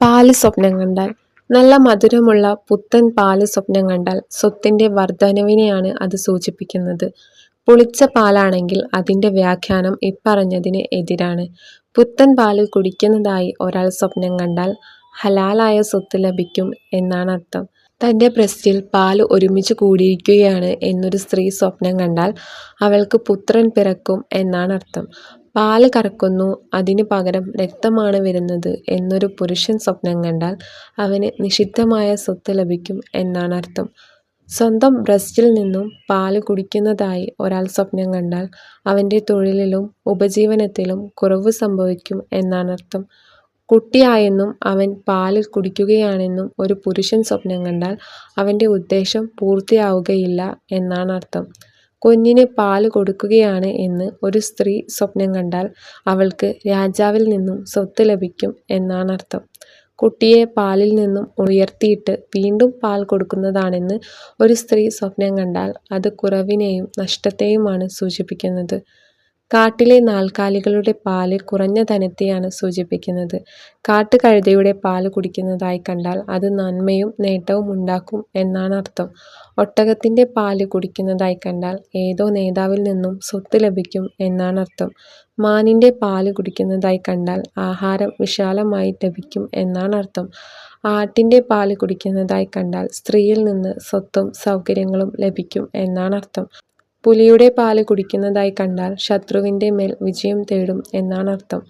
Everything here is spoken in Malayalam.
പാൽ സ്വപ്നം കണ്ടാൽ. നല്ല മധുരമുള്ള പുത്തൻ പാൽ സ്വപ്നം കണ്ടാൽ സ്വത്തിന്റെ വർധനവിനെയാണ് അത് സൂചിപ്പിക്കുന്നത്. പുളിച്ച പാലാണെങ്കിൽ അതിന്റെ വ്യാഖ്യാനം ഇപ്പറഞ്ഞതിന് എതിരാണ്. പുത്തൻ പാൽ കുടിക്കുന്നതായി ഒരാൾ സ്വപ്നം കണ്ടാൽ ഹലാലായ സ്വത്ത് ലഭിക്കും എന്നാണ് അർത്ഥം തന്റെ ബ്രസ്റ്റിൽ പാൽ ഒരുമിച്ച് കൂടിയിരിക്കുകയാണ് എന്നൊരു സ്ത്രീ സ്വപ്നം കണ്ടാൽ അവൾക്ക് പുത്രൻ പിറക്കും എന്നാണ് അർത്ഥം. പാൽ കറക്കുന്നു അതിനു പകരം രക്തമാണ് വരുന്നത് എന്നൊരു പുരുഷൻ സ്വപ്നം കണ്ടാൽ അവന് നിഷിദ്ധമായ സ്വത്ത് ലഭിക്കും എന്നാണ് അർത്ഥം. സ്വന്തം ബ്രസ്റ്റിൽ നിന്നും പാൽ കുടിക്കുന്നതായി ഒരാൾ സ്വപ്നം കണ്ടാൽ അവന്റെ തൊഴിലിലും ഉപജീവനത്തിലും കുറവ് സംഭവിക്കും എന്നാണ് അർത്ഥം. കുട്ടിയായെന്നും അവൻ പാലിൽ കുടിക്കുകയാണെന്നും ഒരു പുരുഷൻ സ്വപ്നം കണ്ടാൽ അവന്റെ ഉദ്ദേശം പൂർത്തിയാവുകയില്ല എന്നാണ് അർത്ഥം. കുഞ്ഞിന് പാൽ കൊടുക്കുകയാണ് എന്ന് ഒരു സ്ത്രീ സ്വപ്നം കണ്ടാൽ അവൾക്ക് രാജാവിൽ നിന്നും സ്വത്ത് ലഭിക്കും എന്നാണ് അർത്ഥം. കുട്ടിയെ പാലിൽ നിന്നും ഉയർത്തിയിട്ട് വീണ്ടും പാൽ കൊടുക്കുന്നതാണെന്ന് ഒരു സ്ത്രീ സ്വപ്നം കണ്ടാൽ അത് കുറവിനെയും നഷ്ടത്തെയുമാണ് സൂചിപ്പിക്കുന്നത്. കാട്ടിലെ നാൽക്കാലികളുടെ പാൽ കുറഞ്ഞ ധനത്തെയാണ് സൂചിപ്പിക്കുന്നത്. കാട്ടുകഴുതയുടെ പാൽ കുടിക്കുന്നതായി കണ്ടാൽ അത് നന്മയും നേട്ടവും ഉണ്ടാക്കും എന്നാണ് അർത്ഥം. ഒട്ടകത്തിന്റെ പാൽ കുടിക്കുന്നതായി കണ്ടാൽ ഏതോ നേതാവിൽ നിന്നും സ്വത്ത് ലഭിക്കും എന്നാണ് അർത്ഥം. മാനിന്റെ പാൽ കുടിക്കുന്നതായി കണ്ടാൽ ആഹാരം വിശാലമായി ലഭിക്കും എന്നാണ് അർത്ഥം. ആട്ടിന്റെ പാൽ കുടിക്കുന്നതായി കണ്ടാൽ സ്ത്രീയിൽ നിന്ന് സ്വത്തും സൗകര്യങ്ങളും ലഭിക്കും എന്നാണ് അർത്ഥം. പുലിയുടെ പാൽ കുടിക്കുന്നതായി കണ്ടാൽ ശത്രുവിന്റെ മേൽ വിജയം തേടും എന്നാണ് അർത്ഥം